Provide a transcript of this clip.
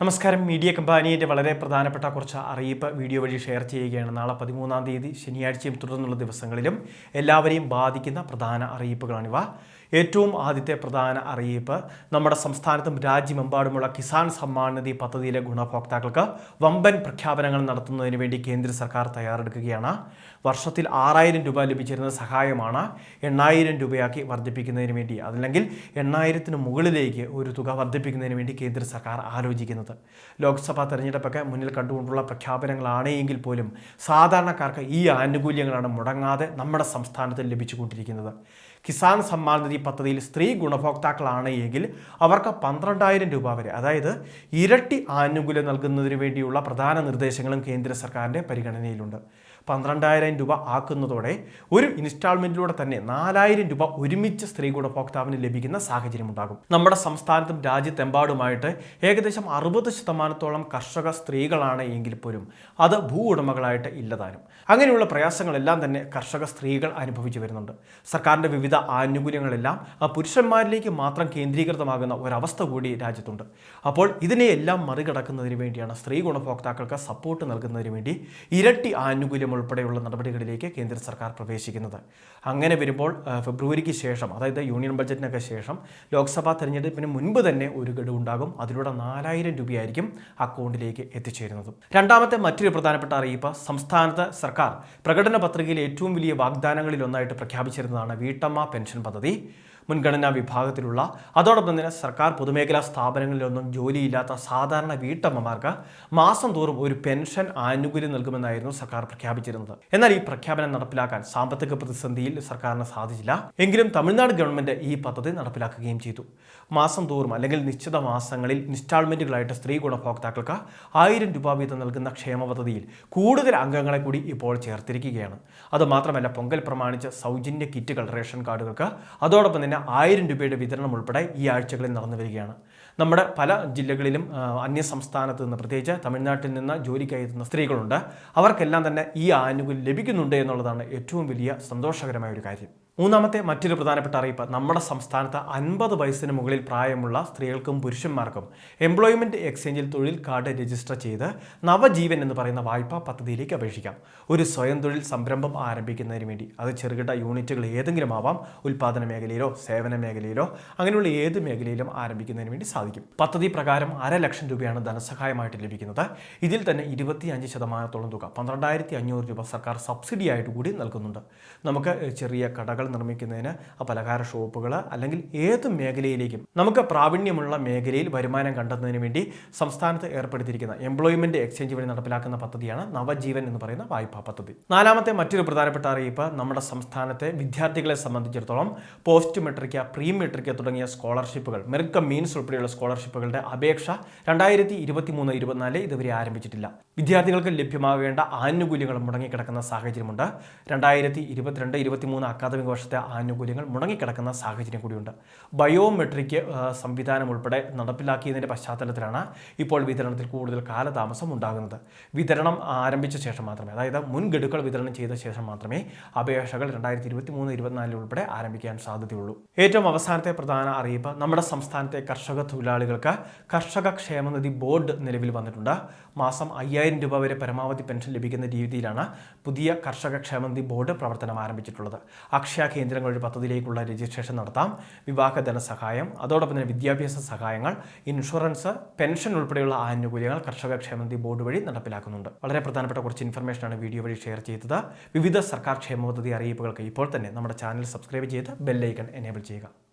നമസ്കാരം. മീഡിയ കമ്പാനിയുടെ വളരെ പ്രധാനപ്പെട്ട കുറച്ച് അറിയിപ്പ് വീഡിയോ വഴി ഷെയർ ചെയ്യുകയാണ്. നാളെ പതിമൂന്നാം തീയതി ശനിയാഴ്ചയും തുടർന്നുള്ള ദിവസങ്ങളിലും എല്ലാവരെയും ബാധിക്കുന്ന പ്രധാന അറിയിപ്പുകളാണിവ. ഏറ്റവും ആദ്യത്തെ പ്രധാന അറിയിപ്പ് നമ്മുടെ സംസ്ഥാനത്തും രാജ്യമെമ്പാടുമുള്ള കിസാൻ സമ്മാൻ നിധി പദ്ധതിയിലെ ഗുണഭോക്താക്കൾക്ക് വമ്പൻ പ്രഖ്യാപനങ്ങൾ നടത്തുന്നതിന് വേണ്ടി കേന്ദ്ര സർക്കാർ തയ്യാറെടുക്കുകയാണ്. വർഷത്തിൽ ആറായിരം രൂപ ലഭിച്ചിരുന്ന സഹായമാണ് എണ്ണായിരം രൂപയാക്കി വർദ്ധിപ്പിക്കുന്നതിന് വേണ്ടി അതല്ലെങ്കിൽ എണ്ണായിരത്തിന് മുകളിലേക്ക് ഒരു തുക വർദ്ധിപ്പിക്കുന്നതിന് വേണ്ടി കേന്ദ്ര സർക്കാർ ആലോചിക്കുന്നത്. ലോക്സഭാ തെരഞ്ഞെടുപ്പൊക്കെ മുന്നിൽ കണ്ടുകൊണ്ടുള്ള പ്രഖ്യാപനങ്ങളാണ് എങ്കിൽ പോലും സാധാരണക്കാർക്ക് ഈ ആനുകൂല്യങ്ങളാണ് മുടങ്ങാതെ നമ്മുടെ സംസ്ഥാനത്ത് ലഭിച്ചുകൊണ്ടിരിക്കുന്നത്. കിസാൻ സമ്മാൻ നിധി പദ്ധതിയിൽ സ്ത്രീ ഗുണഭോക്താക്കളാണ് എങ്കിൽ അവർക്ക് പന്ത്രണ്ടായിരം രൂപ വരെ അതായത് ഇരട്ടി ആനുകൂല്യം നൽകുന്നതിന് വേണ്ടിയുള്ള പ്രധാന നിർദ്ദേശങ്ങളും കേന്ദ്ര സർക്കാരിന്റെ പരിഗണനയിലുണ്ട്. പന്ത്രണ്ടായിരം രൂപ ആക്കുന്നതോടെ ഒരു ഇൻസ്റ്റാൾമെന്റിലൂടെ തന്നെ നാലായിരം രൂപ ഒരുമിച്ച് സ്ത്രീ ഗുണഭോക്താവിന് ലഭിക്കുന്ന സാഹചര്യം ഉണ്ടാകും. നമ്മുടെ സംസ്ഥാനത്തും രാജ്യത്തെമ്പാടുമായിട്ട് ഏകദേശം അറുപത് ശതമാനത്തോളം കർഷക സ്ത്രീകളാണ് എങ്കിൽ പോലും അത് ഭൂ ഉടമകളായിട്ട് ഇല്ലതാനും. അങ്ങനെയുള്ള പ്രയാസങ്ങളെല്ലാം തന്നെ കർഷക സ്ത്രീകൾ അനുഭവിച്ചു വരുന്നുണ്ട്. സർക്കാരിന്റെ വിവിധ ആനുകൂല്യങ്ങളെല്ലാം ആ പുരുഷന്മാരിലേക്ക് മാത്രം കേന്ദ്രീകൃതമാകുന്ന ഒരവസ്ഥ കൂടി രാജ്യത്തുണ്ട്. അപ്പോൾ ഇതിനെയെല്ലാം മറികടക്കുന്നതിന് വേണ്ടിയാണ് സ്ത്രീ ഗുണഭോക്താക്കൾക്ക് സപ്പോർട്ട് നൽകുന്നതിന് വേണ്ടി ഇരട്ടി ആനുകൂല്യം ഉൾപ്പെടെയുള്ള നടപടികളിലേക്ക് കേന്ദ്ര സർക്കാർ പ്രവേശിക്കുന്നത്. അങ്ങനെ വരുമ്പോൾ ഫെബ്രുവരിക്ക് ശേഷം അതായത് യൂണിയൻ ബഡ്ജറ്റിനൊക്കെ ശേഷം ലോക്സഭാ തെരഞ്ഞെടുപ്പിന് മുൻപ് തന്നെ ഒരു ഗഡു ഉണ്ടാകും. അതിലൂടെ നാലായിരം രൂപയായിരിക്കും അക്കൗണ്ടിലേക്ക് എത്തിച്ചേരുന്നത്. രണ്ടാമത്തെ മറ്റൊരു പ്രധാനപ്പെട്ട അറിയിപ്പ് സംസ്ഥാനത്ത് സർക്കാർ പ്രകടന പത്രികയിൽ ഏറ്റവും വലിയ വാഗ്ദാനങ്ങളിലൊന്നായിട്ട് പ്രഖ്യാപിച്ചിരുന്നതാണ് വീട്ടമ്മ പെൻഷൻ പദ്ധതി. മുൻഗണനാ വിഭാഗത്തിലുള്ള അതോടൊപ്പം തന്നെ സർക്കാർ പൊതുമേഖലാ സ്ഥാപനങ്ങളിലൊന്നും ജോലിയില്ലാത്ത സാധാരണ വീട്ടമ്മമാർക്ക് മാസം തോറും ഒരു പെൻഷൻ ആനുകൂല്യം നൽകുമെന്നായിരുന്നു സർക്കാർ പ്രഖ്യാപിച്ചിരുന്നത്. എന്നാൽ ഈ പ്രഖ്യാപനം നടപ്പിലാക്കാൻ സാമ്പത്തിക പ്രതിസന്ധിയിൽ സർക്കാരിന് സാധിച്ചില്ല. എങ്കിലും തമിഴ്നാട് ഗവൺമെന്റ് ഈ പദ്ധതി നടപ്പിലാക്കുകയും ചെയ്തു. മാസം തോറും അല്ലെങ്കിൽ നിശ്ചിത മാസങ്ങളിൽ ഇൻസ്റ്റാൾമെന്റുകളായിട്ട് സ്ത്രീ ഗുണഭോക്താക്കൾക്ക് ആയിരം രൂപ വീതം നൽകുന്ന ക്ഷേമ പദ്ധതിയിൽ കൂടുതൽ അംഗങ്ങളെ കൂടി ഇപ്പോൾ ചേർത്തിരിക്കുകയാണ്. അതുമാത്രമല്ല പൊങ്കൽ പ്രമാണിച്ച് സൗജന്യ കിറ്റുകൾ റേഷൻ കാർഡുകൾക്ക് അതോടൊപ്പം തന്നെ ആയിരം രൂപയുടെ വിതരണം ഉൾപ്പെടെ ഈ ആഴ്ചകളിൽ നടന്നു വരികയാണ്. നമ്മുടെ പല ജില്ലകളിലും അന്യ സംസ്ഥാനത്ത് നിന്ന് പ്രത്യേകിച്ച് തമിഴ്നാട്ടിൽ നിന്ന് ജോലിക്കായി എത്തുന്ന സ്ത്രീകളുണ്ട്. അവർക്കെല്ലാം തന്നെ ഈ ആനുകൂല്യം ലഭിക്കുന്നുണ്ട് എന്നുള്ളതാണ് ഏറ്റവും വലിയ സന്തോഷകരമായ ഒരു കാര്യം. മൂന്നാമത്തെ മറ്റൊരു പ്രധാനപ്പെട്ട അറിയിപ്പ്. നമ്മുടെ സംസ്ഥാനത്ത് അൻപത് വയസ്സിന് മുകളിൽ പ്രായമുള്ള സ്ത്രീകൾക്കും പുരുഷന്മാർക്കും എംപ്ലോയ്മെന്റ് എക്സ്ചേഞ്ചിൽ തൊഴിൽ കാർഡ് രജിസ്റ്റർ ചെയ്ത് നവജീവൻ എന്ന് പറയുന്ന വായ്പാ പദ്ധതിയിലേക്ക് അപേക്ഷിക്കാം. ഒരു സ്വയം തൊഴിൽ സംരംഭം ആരംഭിക്കുന്നതിന് വേണ്ടി. അത് ചെറുകിട യൂണിറ്റുകൾ ഏതെങ്കിലും ആവാം. ഉൽപ്പാദന മേഖലയിലോ സേവന മേഖലയിലോ അങ്ങനെയുള്ള ഏത് മേഖലയിലും ആരംഭിക്കുന്നതിന് വേണ്ടി സാധിക്കും. പദ്ധതി പ്രകാരം അര ലക്ഷം രൂപയാണ് ധനസഹായമായിട്ട് ലഭിക്കുന്നത്. ഇതിൽ തന്നെ ഇരുപത്തിയഞ്ച് ശതമാനത്തോളം തുക പന്ത്രണ്ടായിരത്തി അഞ്ഞൂറ് രൂപ സർക്കാർ സബ്സിഡി ആയിട്ട് കൂടി നൽകുന്നുണ്ട്. നമുക്ക് ചെറിയ കടകൾ നിർമ്മിക്കുന്നതിന് ആ പലഹാര ഷോപ്പുകൾ അല്ലെങ്കിൽ ഏത് മേഖലയിലേക്കും നമുക്ക് പ്രാവീണ്യമുള്ള മേഖലയിൽ വരുമാനം കണ്ടെത്തുന്നതിന് വേണ്ടി സംസ്ഥാനത്ത് ഏർപ്പെടുത്തിയിരിക്കുന്ന എംപ്ലോയ്മെന്റ് എക്സ്ചേഞ്ച് വഴി നടപ്പിലാക്കുന്ന പദ്ധതിയാണ് നവജീവൻ എന്ന് പറയുന്ന വായ്പാ പദ്ധതി. നാലാമത്തെ മറ്റൊരു പ്രധാനപ്പെട്ട അറിയിപ്പ് നമ്മുടെ സംസ്ഥാനത്തെ വിദ്യാർത്ഥികളെ സംബന്ധിച്ചിടത്തോളം പോസ്റ്റ് മെട്രിക്ക പ്രീ മെട്രിക്ക തുടങ്ങിയ സ്കോളർഷിപ്പുകൾ മെറിക്ക മീൻസ് ഉൾപ്പെടെയുള്ള സ്കോളർഷിപ്പുകളുടെ അപേക്ഷ രണ്ടായിരത്തി ഇരുപത്തി മൂന്ന് ഇരുപത്തിനാല് ഇതുവരെ ആരംഭിച്ചിട്ടില്ല. വിദ്യാർത്ഥികൾക്ക് ലഭ്യമാകേണ്ട ആനുകൂല്യങ്ങൾ മുടങ്ങിക്കിടക്കുന്ന സാഹചര്യമുണ്ട്. രണ്ടായിരത്തി ഇരുപത്തിരണ്ട് ഇരുപത്തിമൂന്ന് അക്കാദമിക വർഷത്തെ ആനുകൂല്യങ്ങൾ മുടങ്ങിക്കിടക്കുന്ന സാഹചര്യം കൂടിയുണ്ട്. ബയോമെട്രിക് സംവിധാനം ഉൾപ്പെടെ നടപ്പിലാക്കിയതിന്റെ പശ്ചാത്തലത്തിലാണ് ഇപ്പോൾ വിതരണത്തിൽ കൂടുതൽ കാലതാമസം ഉണ്ടാകുന്നത്. വിതരണം ആരംഭിച്ച ശേഷം മാത്രമേ അതായത് മുൻഗഡുക്കൾ വിതരണം ചെയ്ത ശേഷം മാത്രമേ അപേക്ഷകൾ രണ്ടായിരത്തി ഇരുപത്തി മൂന്ന് ഇരുപത്തിനാലിൽ ഉൾപ്പെടെ ആരംഭിക്കാൻ സാധ്യതയുള്ളൂ. ഏറ്റവും അവസാനത്തെ പ്രധാന അറിയിപ്പ് നമ്മുടെ സംസ്ഥാനത്തെ കർഷക തൊഴിലാളികൾക്ക് കർഷക ക്ഷേമനിധി ബോർഡ് നിലവിൽ വന്നിട്ടുണ്ട്. മാസം അയ്യായിരം രൂപ വരെ പരമാവധി പെൻഷൻ ലഭിക്കുന്ന രീതിയിലാണ് പുതിയ കർഷക ക്ഷേമനിധി ബോർഡ് പ്രവർത്തനം ആരംഭിച്ചിട്ടുള്ളത്. അക്ഷയ കേന്ദ്രങ്ങൾ ഒരു പദ്ധതിയിലേക്കുള്ള രജിസ്ട്രേഷൻ നടത്താം വിവാഹ ധനസഹായം അതോടൊപ്പം തന്നെ വിദ്യാഭ്യാസ സഹായങ്ങൾ ഇൻഷുറൻസ് പെൻഷൻ ഉൾപ്പെടെയുള്ള ആനുകൂല്യങ്ങൾ കർഷക ക്ഷേമനിധി ബോർഡ് വഴി നടപ്പിലാക്കുന്നുണ്ട്. വളരെ പ്രധാനപ്പെട്ട കുറച്ച് ഇൻഫർമേഷനാണ് വീഡിയോ വഴി ഷെയർ ചെയ്തത്. വിവിധ സർക്കാർ ക്ഷേമ പദ്ധതി അറിയിപ്പുകൾക്ക് ഇപ്പോൾ തന്നെ നമ്മുടെ ചാനൽ സബ്സ്ക്രൈബ് ചെയ്ത് ബെല്ലൈക്കൺ എനേബിൾ ചെയ്യുക.